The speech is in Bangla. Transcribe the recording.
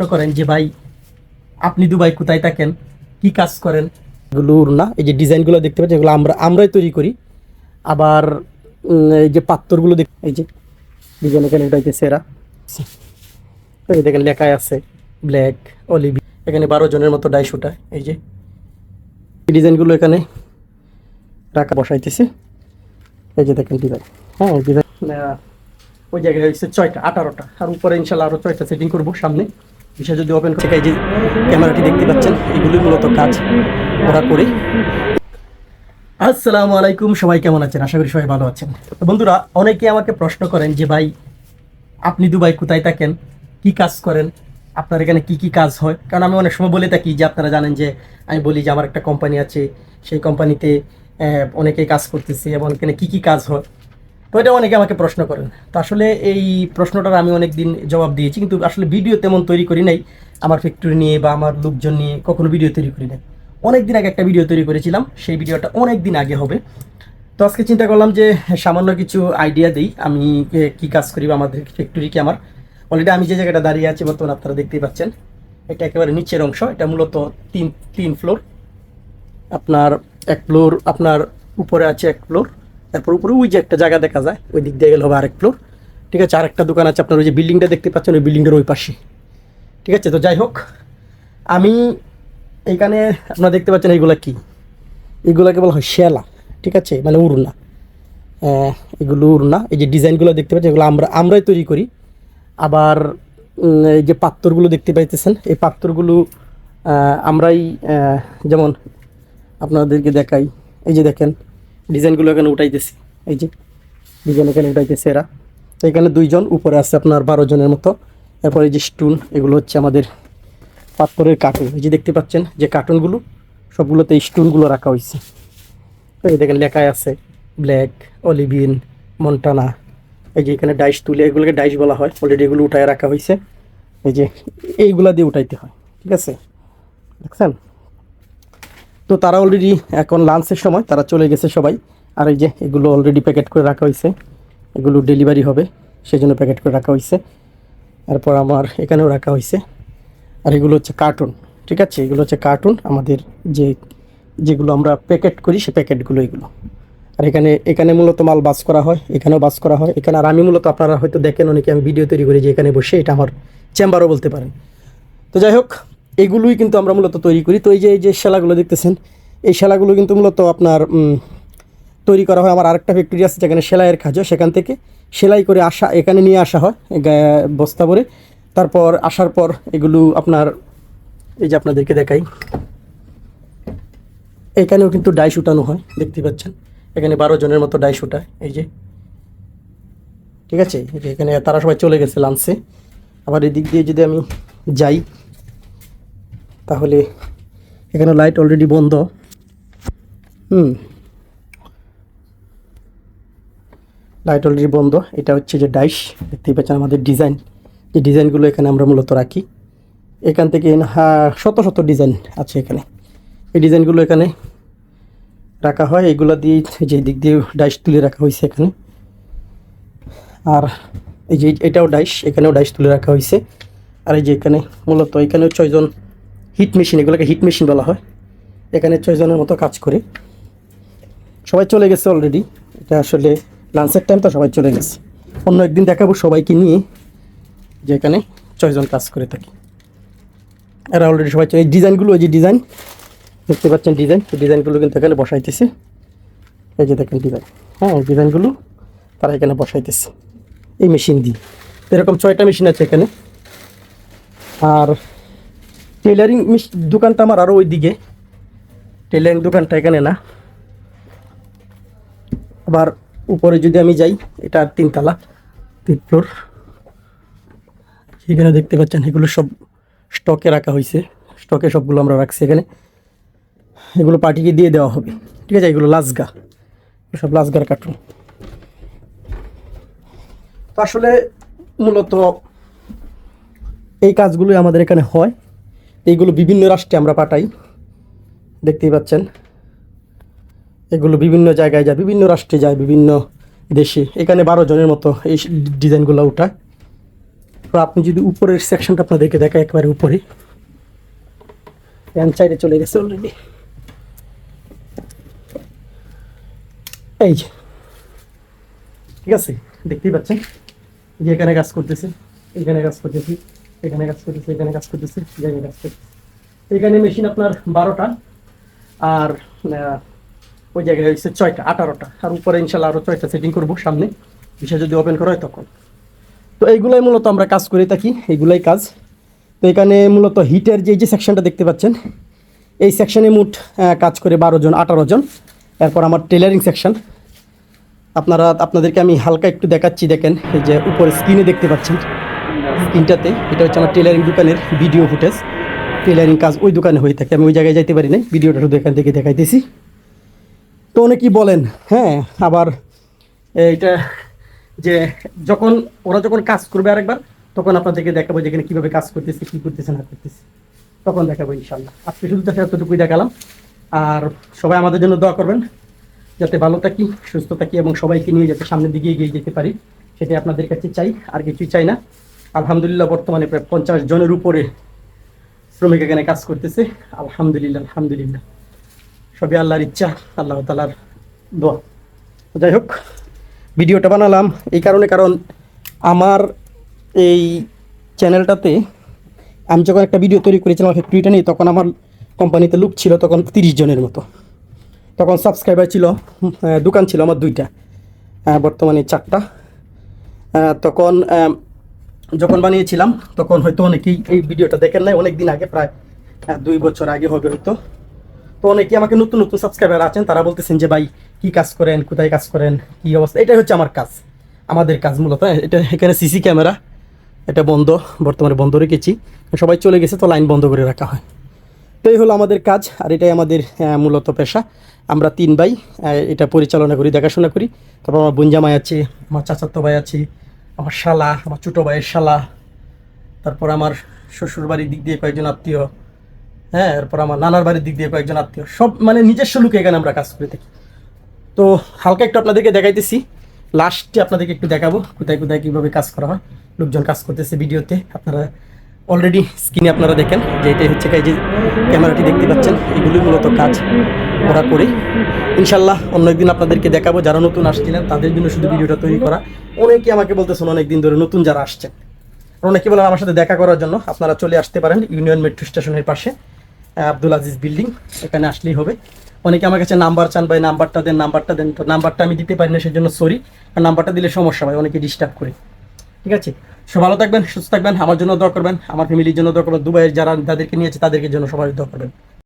প্রশ্ন করেন যে ভাই আপনি দুবাই কোথায় থাকেন? কি কাজ করেন? এগুলো না এই যে ডিজাইনগুলো দেখতে পাচ্ছেন এগুলো আমরা আমরাই তৈরি করি। আবার এই যে পাত্রগুলো দেখ এই যে ডিজাইন এখানে উঠাইতে সেরা। এই দেখেন লেখায় আছে ব্ল্যাক অলিভ। এখানে বারো জনের মতো ডাই শুটা এই যে। এই ডিজাইনগুলো এখানে রাখা বসাইতেছে। এই যে দেখেন ডিজাইন হ্যাঁ ডিজাইন। ওই জায়গায় হচ্ছে ছয়টা আঠারোটা। আর উপরে ইনশাল্লাহ আরও ছয়টা সেটিং করব সামনে। বিষয় যদি ওপেন করে এই যে ক্যামেরাটি দেখতে পাচ্ছেন এগুলি মূলত কাজ ওরা করে আসসালামু আলাইকুম, সবাই কেমন আছেন? আশা করি সবাই ভালো আছেন। বন্ধুরা, অনেকে আমাকে প্রশ্ন করেন যে, ভাই, আপনি দুবাই কোথায় থাকেন? কি কাজ করেন? আপনার এখানে কি কি কাজ হয়? কারণ আমি অনেক সময় বলে থাকি যে, আপনারা জানেন যে, আমি বলি যে, আমার একটা কোম্পানি আছে, সেই কোম্পানিতে অনেকেই কাজ করতেছে এবং এখানে কি কি কাজ হয়? তো এটা অনেকে আমাকে প্রশ্ন করেন। তো আসলে এই প্রশ্নটার আমি অনেক দিন জবাব দিয়েছি, কিন্তু আসলে ভিডিও তেমন তৈরি করি নাই। আমার ফ্যাক্টরি নিয়ে বা আমার লোকজন নিয়ে কখনো ভিডিও তৈরি করি নাই। অনেক দিন আগে একটা ভিডিও তৈরি করেছিলাম, সেই ভিডিওটা অনেক দিন আগে হবে। তো আজকে চিন্তা করলাম যে সামান্য কিছু আইডিয়া দিই, আমি কি কাজ করি বা আমাদের ফ্যাক্টরি কি আমার। অলরেডি আমি যে জায়গাটা দাঁড়িয়ে আছি বর্তমানে আপনারা দেখতেই পাচ্ছেন, এটা একেবারে নিচের অংশ, এটা মূলত তিন তিন ফ্লোর আপনার এক ফ্লোর আপনার উপরে আছে এক ফ্লোর তারপর উপরে ওই যে একটা জায়গা দেখা যায়, ওই দিক দিয়ে গেলে হবে আরেক ফ্লোর ঠিক আছে, আরেকটা দোকান আছে আপনার ওই যে বিল্ডিংটা দেখতে পাচ্ছেন, ওই বিল্ডিংটার ওই পাশে। ঠিক আছে, তো যাই হোক, আমি এইখানে আপনারা দেখতে পাচ্ছেন এইগুলা কি? এগুলোকে বলা হয় শেলা, ঠিক আছে মানে উড়না। এগুলো উড়না, এই যে ডিজাইনগুলো দেখতে পাচ্ছেন, এগুলো আমরা, আমরাই তৈরি করি। আবার এই যে পাত্রগুলো দেখতে পাইতেছেন, এই পাত্রগুলো আমরাই যেমন আপনাদেরকে দেখাই। এই যে দেখেন ডিজাইনগুলো এখানে উঠাইতেছি। এই যে, ডিজাইন এখানে উঠাইতেছে এরা। তো এখানে দুইজন, উপরে আছে আপনার বারো জনের মতো। এরপরে যে স্টুন এগুলো হচ্ছে আমাদের পাথরের কার্টুন। এই যে দেখতে পাচ্ছেন যে কার্টুনগুলো, সবগুলোতে স্টোনগুলো রাখা হয়েছে। এই দেখেন লেখায় আছে, ব্ল্যাক, অলিভিন, মন্টানা। এই যে এখানে ডাইস তুলে, এগুলোকে ডাইস বলা হয়। অলরেডি এগুলো উঠায় রাখা হয়েছে। এই যে, এইগুলা দিয়ে উঠাইতে হয়। ঠিক আছে? দেখছেন? তো তারা অলরেডি এখন লাঞ্চের সময়, তারা চলে গেছে সবাই। আর এই যে, এগুলো অলরেডি প্যাকেট করে রাখা হয়েছে। এগুলো ডেলিভারি হবে সেই জন্য প্যাকেট করে রাখা হয়েছে। তারপর আমার এখানেও রাখা হয়েছে। আর এগুলো হচ্ছে কার্টুন ঠিক আছে? এগুলো হচ্ছে কার্টুন আমাদের যে, যেগুলো আমরা প্যাকেট করি, সে প্যাকেটগুলো এগুলো। আর এখানে এখানে মূলত মাল বাস করা হয়, এখানেও বাস করা হয়। এখানে, আর আমি মূলত আপনারা হয়তো দেখেন অনেকে, আমি ভিডিও তৈরি করি যে এখানে বসে এটা আমার চেম্বারও বলতে পারেন। তো যাই হোক এগুলোই কিন্তু আমরা মূলত তৈরি করি। তো এই যে এই যে শালাগুলো দেখতেছেন, এই শালাগুলো কিন্তু মূলত আপনার তৈরি করা হয়। আমার আরেকটা ফ্যাক্টরি আছে যেখানে সেলাইয়ের কাজ হয় সেখান থেকে। সেলাই করে আসা, এখানে নিয়ে আসা হয় বস্তা ভরে। তারপর আসার পর এগুলো আপনার, এই যে আপনাদেরকে দেখাই। এখানেও কিন্তু ডাইস উঠানো হয়, দেখতে পাচ্ছেন। এখানে বারো জনের মতো ডাইস উঠায় এই যে। ঠিক আছে? এখানে তারা সবাই চলে গেছে লাঞ্চে আবার এদিক দিয়ে যদি আমি যাই তাহলে এখানে লাইট অলরেডি বন্ধ। হুম। লাইট অলরেডি বন্ধ। এটা হচ্ছে যে ডাইস দেখতেই পাচ্ছেন আমাদের ডিজাইন যে ডিজাইনগুলো এখানে আমরা মূলত রাখি। এখান থেকে শত শত ডিজাইন আছে এখানে। এই ডিজাইনগুলো এখানে রাখা হয়। এগুলো দিয়ে যে দিক দিয়ে ডাইস তুলে রাখা হয়েছে এখানে। আর এই যে এটাও ডাইস এখানেও ডাইস তুলে রাখা হয়েছে। আর এই যে এখানে মূলত এখানেও ছয়জন হিট মেশিন, এগুলোকে হিট মেশিন বলা হয়। এখানে ছয়জনের মতো কাজ করে। সবাই চলে গেছে অলরেডি এটা আসলে লাঞ্চের টাইম তো সবাই চলে গেছে। অন্য একদিন দেখাবো সবাইকে নিয়ে, যে এখানে ছয়জন কাজ করে থাকি। এরা অলরেডি সবাই চলে- এই ডিজাইনগুলো ওই যে ডিজাইন, দেখতে পাচ্ছেন ডিজাইন। এই ডিজাইনগুলো কিন্তু এখানে বসাইতেছে। এই যে দেখেন ডিজাইন। হ্যাঁ এই ডিজাইনগুলো তারা এখানে বসাইতেছে। এই মেশিন দিয়ে। এরকম ছয়টা মেশিন আছে এখানে। আর টেলারিং দোকানটা আমার আরও ওই দিকে টেলারিং দোকানটা এখানে না আবার উপরে যদি আমি যাই এটা তিনতলা তিন ফ্লোর এখানে দেখতে পাচ্ছেন এগুলো সব স্টকে রাখা হয়েছে স্টকে সবগুলো আমরা রাখছি এখানে এগুলো পার্টিকে দিয়ে দেওয়া হবে ঠিক আছে এগুলো লাজগা সব লাজগার কার্টুন তো আসলে মূলত এই কাজগুলোই আমাদের এখানে হয়। এইগুলো বিভিন্ন রাষ্ট্রে আমরা পাঠাই। দেখতেই পাচ্ছেন। এগুলো বিভিন্ন জায়গায় যায়, বিভিন্ন রাষ্ট্রে যায়, বিভিন্ন দেশে। এখানে বারো জনের মতো এই ডিজাইনগুলো উঠায়। তো আপনি যদি উপরের সেকশনটা আপনাদেরকে দেখা একবারে উপরে। ফ্যান চাইরে চলে গেছে অলরেডি এই যে। ঠিক আছে? দেখতেই পাচ্ছেন? যে এখানে কাজ করতেছে। এখানে কাজ করতেছি। এখানে কাজ করতেছে, এখানে কাজ করতেছে, এখানে কাজ করতেছে। এখানে মেশিন আপনার বারোটা আর ওই জায়গায় হচ্ছে ছয়টা, আঠারোটা। আর উপরে ইনশাল্লাহ আরও ছয়টা সেটিং করব সামনে। বিষয় যদি ওপেন করা হয় তখন। তো এইগুলাই মূলত আমরা কাজ করে থাকি, এইগুলাই কাজ। তো এখানে মূলত হিটের যে যে সেকশনটা দেখতে পাচ্ছেন, এই সেকশনে মোট কাজ করে বারো জন, আঠারো জন। এরপর আমার টেলারিং সেকশন আপনারা, আপনাদেরকে আমি হালকা একটু দেখাচ্ছি, দেখেন, এই যে উপরে স্ক্রিনে দেখতে পাচ্ছেন। স্ক্রিনটাতে, এটা হচ্ছে আমার টেলারিং দোকানের ভিডিও ফুটেজ টেলারিং কাজ ওই দোকানে হয়ে থাকে, আমি ওই জায়গায় যাইতে পারি না ভিডিওটা শুধু এখান থেকে দেখাইতেছি। তো অনেকেই বলেন হ্যাঁ আবার এইটা যে যখন, ওরা যখন কাজ করবে আরেকবার, তখন আপনাদেরকে দেখাবো যেখানে কীভাবে কাজ করতেছে, কী করতেছে, না করতেছে। তখন দেখাবো ইনশাল্লাহ আজকে শুধু দেখা এতটুকুই দেখালাম। আর সবাই আমাদের জন্য দোয়া করবেন, যাতে ভালো থাকি, সুস্থ থাকি এবং সবাইকে নিয়ে যাতে সামনের দিকে এগিয়ে যেতে পারি, সেটাই আপনাদের কাছে চাই, আর কিছুই চাই না। আলহামদুলিল্লাহ, বর্তমানে প্রায় পঞ্চাশ জনের উপরে শ্রমিক এখানে কাজ করতেছে। আলহামদুলিল্লাহ আলহামদুলিল্লাহ। সবই আল্লাহর ইচ্ছা, আল্লাহ তালার দোয়া। যাই হোক, ভিডিওটা বানালাম এই কারণে, কারণ আমার এই চ্যানেলটাতে আমি যখন একটা ভিডিও তৈরি করেছিলাম ফ্যাক্টরিটা নিয়ে তখন আমার কোম্পানিতে লুক ছিল তখন তিরিশ জনের মতো। তখন সাবস্ক্রাইবার ছিল দোকান ছিল আমার দুইটা বর্তমানে চারটা। তখন যখন বানিয়েছিলাম, তখন হয়তো অনেকেই এই ভিডিওটা দেখেন নাই অনেক দিন আগে, প্রায় দুই বছর আগে হবে হয়তো। তো অনেকেই আমাকে নতুন নতুন সাবস্ক্রাইবার আছেন, তারা বলতেছেন যে, ভাই, কি কাজ করেন? কোথায় কাজ করেন? কি অবস্থা? এটাই হচ্ছে আমার কাজ, আমাদের কাজ মূলত। এটা এখানে সিসি ক্যামেরা এটা বন্ধ, বর্তমানে বন্ধ রেখেছি। সবাই চলে গেছে, তো লাইন বন্ধ করে রাখা হয়। তো এই হলো আমাদের কাজ, আর এটাই আমাদের মূলত পেশা। আমরা তিন ভাই এটা পরিচালনা করি, দেখাশোনা করি। তারপর আমার বোনজামাই আছে, আমার চাচাতো ভাই আছে আমার শালা, আমার ছোটো ভাইয়ের শালা, তারপর আমার শ্বশুর বাড়ির দিক দিয়ে কয়েকজন আত্মীয় হ্যাঁ এরপর আমার নানার বাড়ির দিক দিয়ে কয়েকজন আত্মীয়, সব মানে নিজস্ব লোকে এখানে আমরা কাজ করে থাকি। তো হালকা একটু আপনাদেরকে দেখাইতেছি লাস্টে আপনাদেরকে একটু দেখাবো, কোথায় কোথায় কীভাবে কাজ করা হয়, লোকজন কাজ করতেছে ভিডিওতে, আপনারা অলরেডি স্ক্রিনে আপনারা দেখেন যে এটাই হচ্ছে এই যে ক্যামেরাটি দেখতে পাচ্ছেন এগুলি মূলত কাজ ওরা করে ইনশাল্লাহ অন্য একদিন আপনাদেরকে দেখাবো, যারা নতুন আসছিলেন তাদের জন্য শুধু ভিডিওটা তৈরি করা। অনেকে আমাকে বলতেছেন অনেক দিন ধরে নতুন যারা আসছেন। অনেকে বলেন আমার সাথে দেখা করার জন্য, আপনারা চলে আসতে পারেন ইউনিয়ন মেট্রো স্টেশনের পাশে আব্দুল আজিজ বিল্ডিং, এখানে আসলেই হবে। অনেকে আমার কাছে নাম্বার চান ভাই, নাম্বারটা দেন নাম্বারটা দেন, তো নাম্বারটা আমি দিতে পারি না, সেজন্য সরি। আর নাম্বারটা দিলে সমস্যা হয়, অনেকে ডিস্টার্ব করে। ঠিক আছে? সব ভালো থাকবেন, সুস্থ থাকবেন, আমার জন্য দোয়া করবেন, আমার ফ্যামিলির জন্য দোয়া করবেন, দুবাইয়ের যারা তাদেরকে নিয়েছে, তাদেরকে জন্য সবাই দোয়া করবেন।